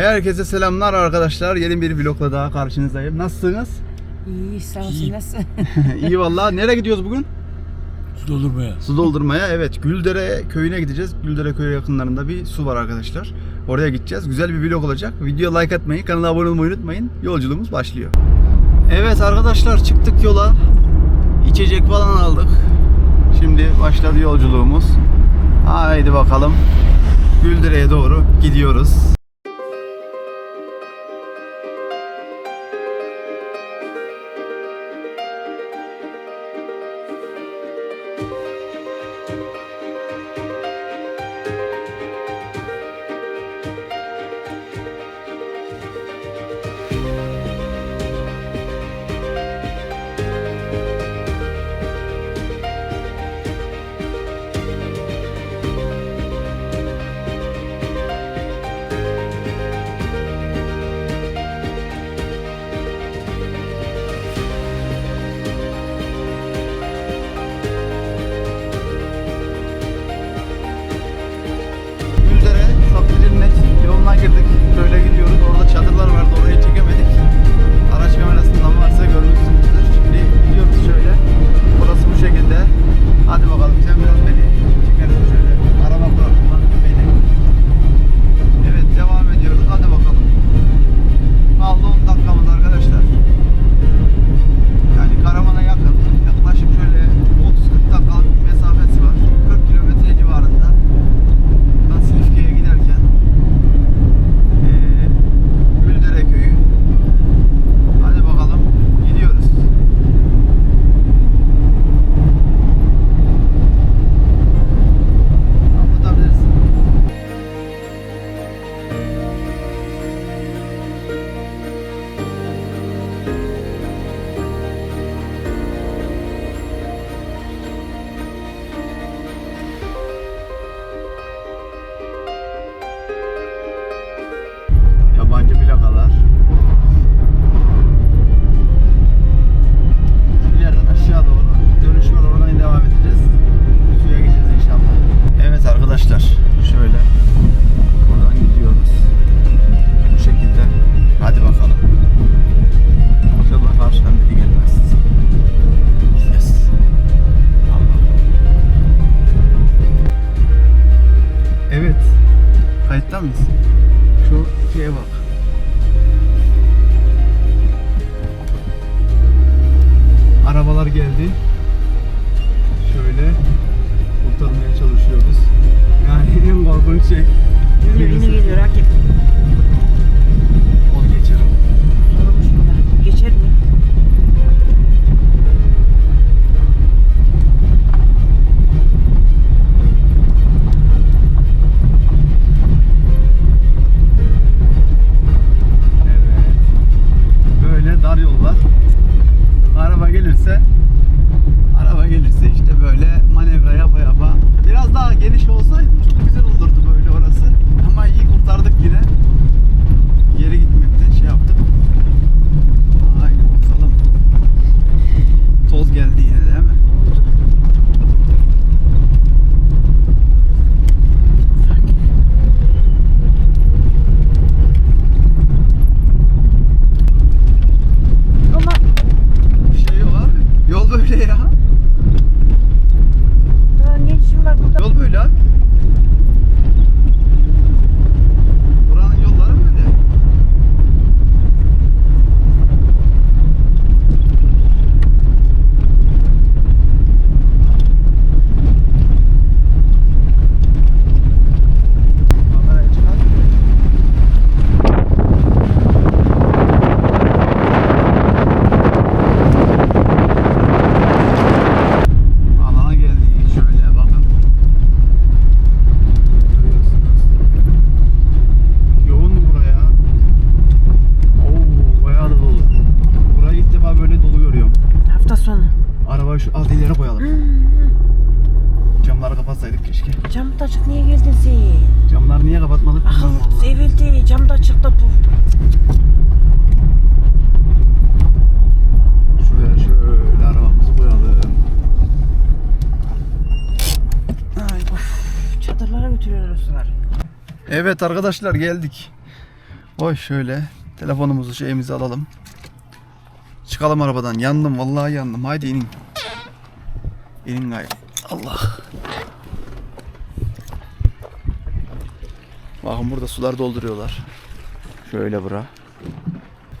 Herkese selamlar arkadaşlar. Yeni bir vlogla daha karşınızdayım. Nasılsınız? İyi sağ olsun nasıl? İyi vallahi. Nereye gidiyoruz bugün? Su doldurmaya. Su doldurmaya. Evet, Güldere köyüne gideceğiz. Güldere köyü yakınlarında bir su var arkadaşlar. Oraya gideceğiz. Güzel bir vlog olacak. Videoya like atmayı, kanala abone olmayı unutmayın. Yolculuğumuz başlıyor. Evet arkadaşlar çıktık yola. İçecek falan aldık. Şimdi başladı yolculuğumuz. Haydi bakalım. Güldere'ye doğru gidiyoruz. Sonu. Arabayı şu az ileri koyalım. Camları kapatsaydık keşke. Cam da açık niye geldin sen? Camları niye kapatmadık bilmiyorum Akıl vallahi. sevildi. Cam da açık da bu. Şuraya şöyle arabamızı koyalım. Ay, Çadırlara götürüyorlar o suları. Evet arkadaşlar geldik. Oy şöyle telefonumuzu şeyimizi alalım. Çıkalım arabadan. Yandım vallahi yandım. Haydi inin. İnin gayrı. Allah. Bakın burada sular dolduruyorlar. Şöyle bura.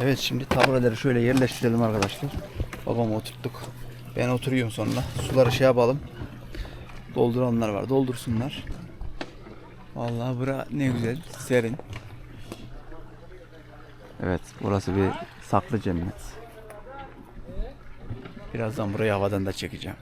Evet şimdi tabureleri şöyle yerleştirelim arkadaşlar. Babamı oturttuk. Ben oturuyorum sonra. Suları şey yapalım. Dolduranlar var. Doldursunlar. Vallahi bura ne güzel. Serin. Evet burası bir saklı cennet. Birazdan burayı havadan da çekeceğim.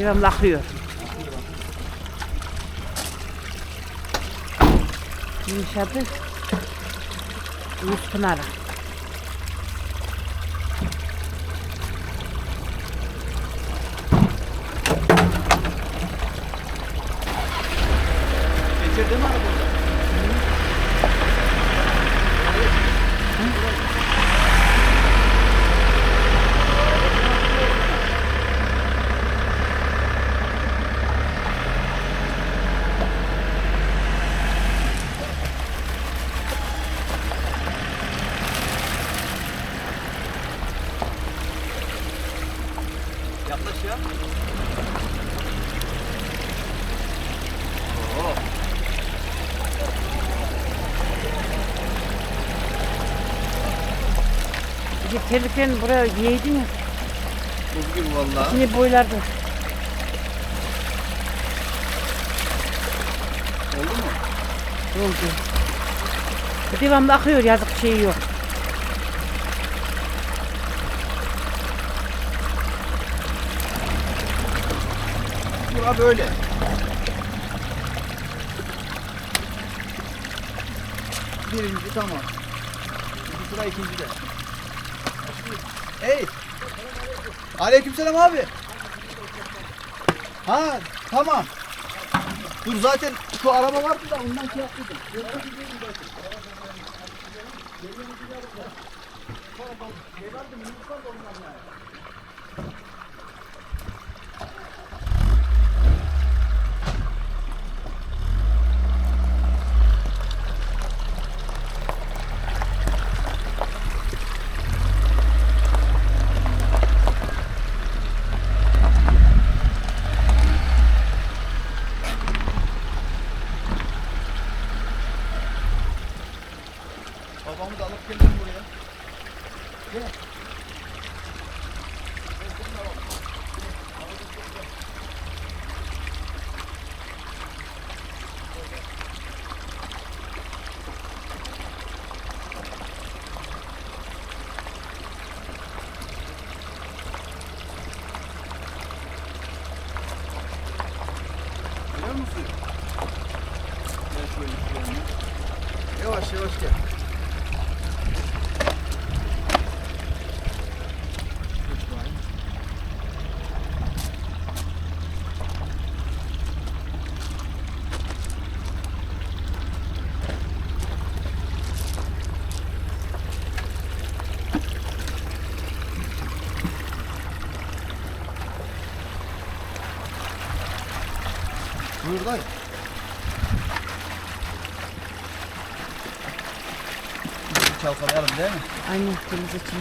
Devamlı akıyor. Yumuşadı. Yüz pınarı. Geçirdi mi araba? Yaklaş ya. Oo. Bir de terliklerini buraya giyeydin ya. Bugün vallahi. Yine boylardı. Oldu mu? Oldu. Devamlı akıyor yazık şey yok. Bura böyle. Birinci tamam. Sıra ikinci de. Hey. Aleykümselam abi. Ha tamam. Dur zaten şu araba vardı da ondan şey yaptıydım. Babamı da alıp geldim buraya. Gel. Biliyor musun? Gel şöyle şuraya. Yavaş yavaş gel. Buyur dayı. Çalkalayalım değil mi? Aynen temiz için.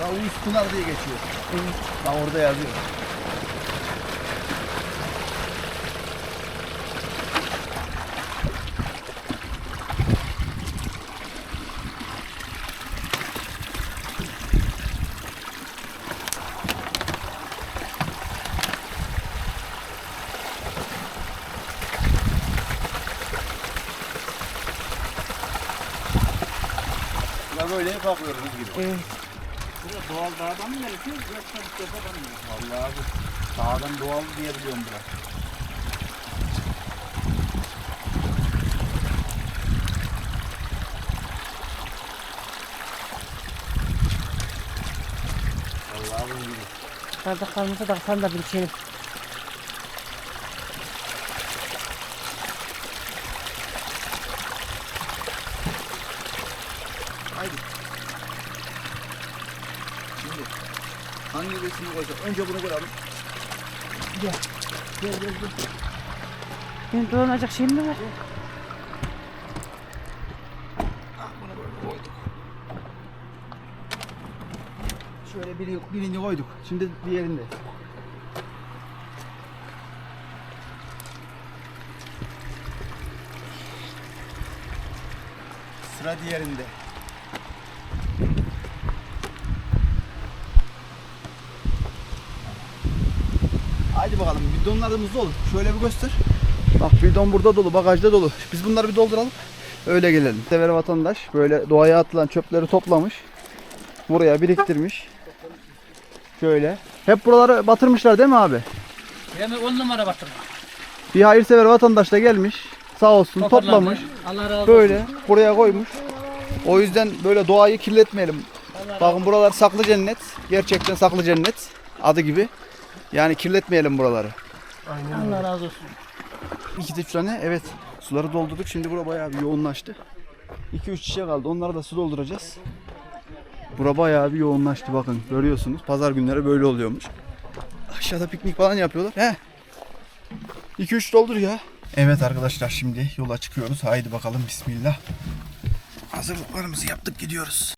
Ya Uyuz Pınar diye geçiyor. Evet. Bak orada yazıyor. Böyle bakıyoruz biz gibi. Evet. Doğal dağdan mı gerekiyor yoksa bu tepeden mi? Vallahi abi dağdan doğal diye biliyorum biraz. Vallahi bunun gibi. Bardaklarımızı da sen de bir içelim. Haydi. Şimdi hangi resmi koyacağım? Önce bunu koyalım. Gel. Gel gel gel. Benim dolanacak şeyim mi var? Ah, bunu böyle koyduk. Şöyle biri, birini koyduk. Şimdi diğerinde. Sıra diğerinde. Haydi bakalım bidonlarımız dolu. Şöyle bir göster. Bak bidon burada dolu, bagajda dolu. Biz bunları bir dolduralım. Öyle gelelim. Sever vatandaş böyle doğaya atılan çöpleri toplamış. Buraya biriktirmiş. Şöyle. Hep buraları batırmışlar değil mi abi? Yani on numara batırma. Bir hayırsever vatandaş da gelmiş. Sağ olsun toplamış. Allah razı olsun. Böyle buraya koymuş. O yüzden böyle doğayı kirletmeyelim. Bakın buralar saklı cennet. Gerçekten saklı cennet. Adı gibi. Yani kirletmeyelim buraları. Allah razı olsun. İki de üç tane evet suları doldurduk. Şimdi bura bayağı bir yoğunlaştı. 2-3 şişe kaldı. Onları da su dolduracağız. Bura bayağı bir yoğunlaştı bakın. Görüyorsunuz. Pazar günleri böyle oluyormuş. Aşağıda piknik falan yapıyorlar. He. 2-3 doldur ya. Evet arkadaşlar şimdi yola çıkıyoruz. Haydi bakalım bismillah. Hazırlıklarımızı yaptık gidiyoruz.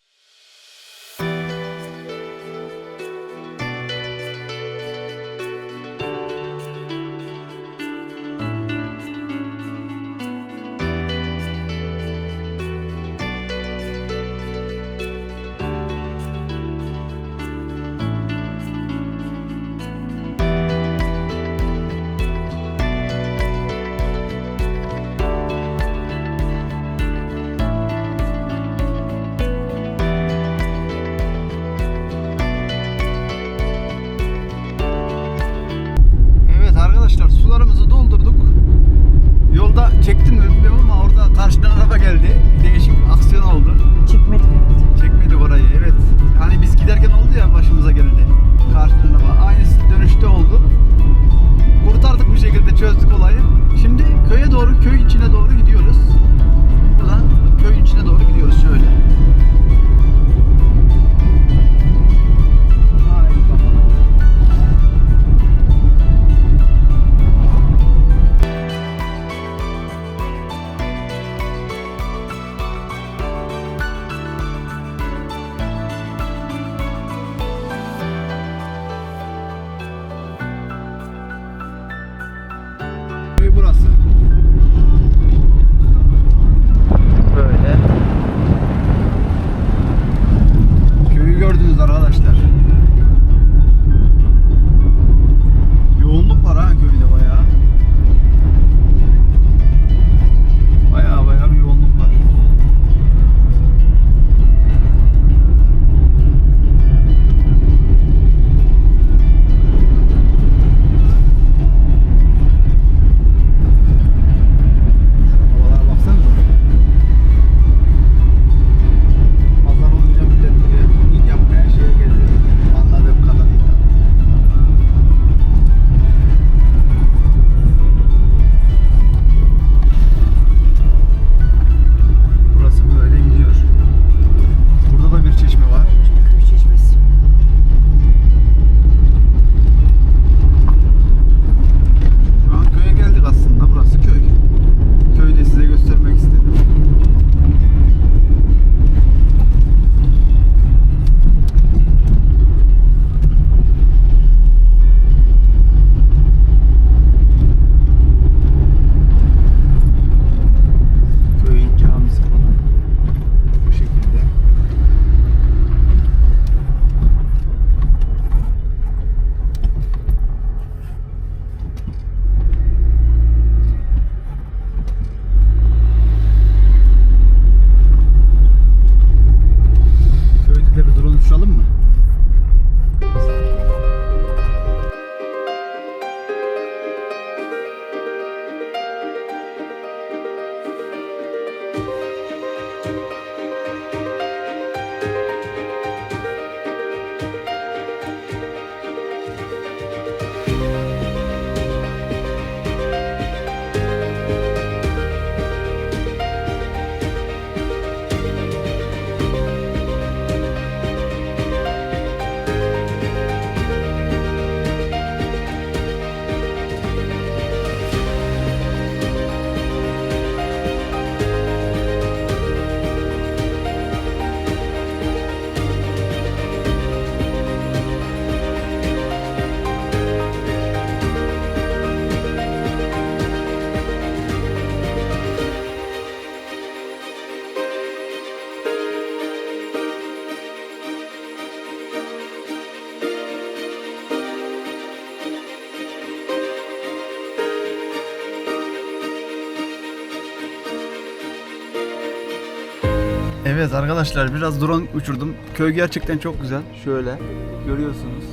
Evet arkadaşlar biraz drone uçurdum. Köy gerçekten çok güzel. Şöyle görüyorsunuz.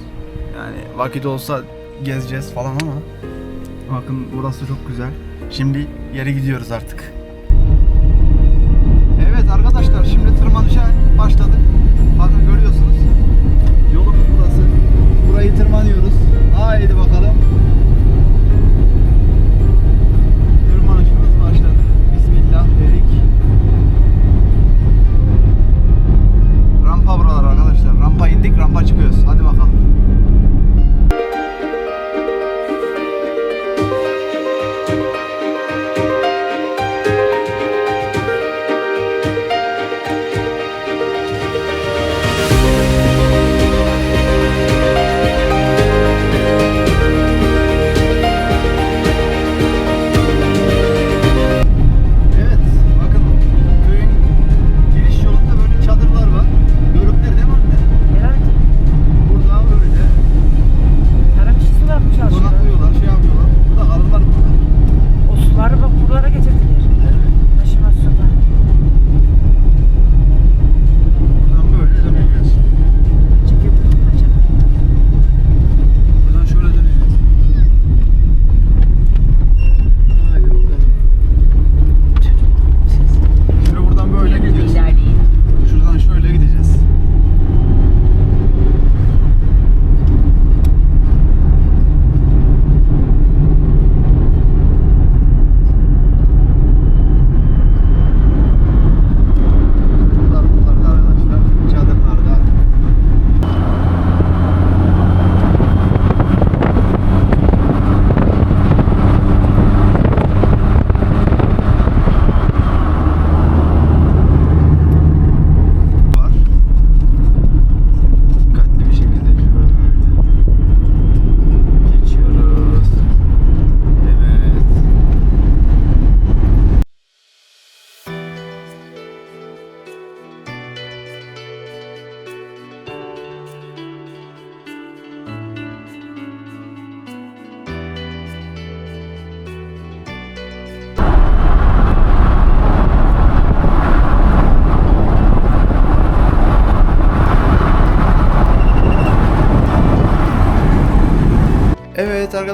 Yani vakit olsa gezeceğiz falan ama bakın burası çok güzel. Şimdi yere gidiyoruz artık.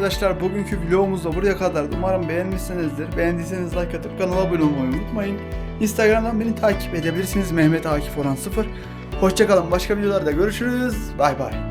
Arkadaşlar bugünkü vlogumuz da buraya kadar. Umarım beğenmişsinizdir. Beğendiyseniz like atıp kanala abone olmayı unutmayın. Instagram'dan beni takip edebilirsiniz. Mehmet Akif Orhan 0. Hoşçakalın. Başka videolarda görüşürüz. Bay bay.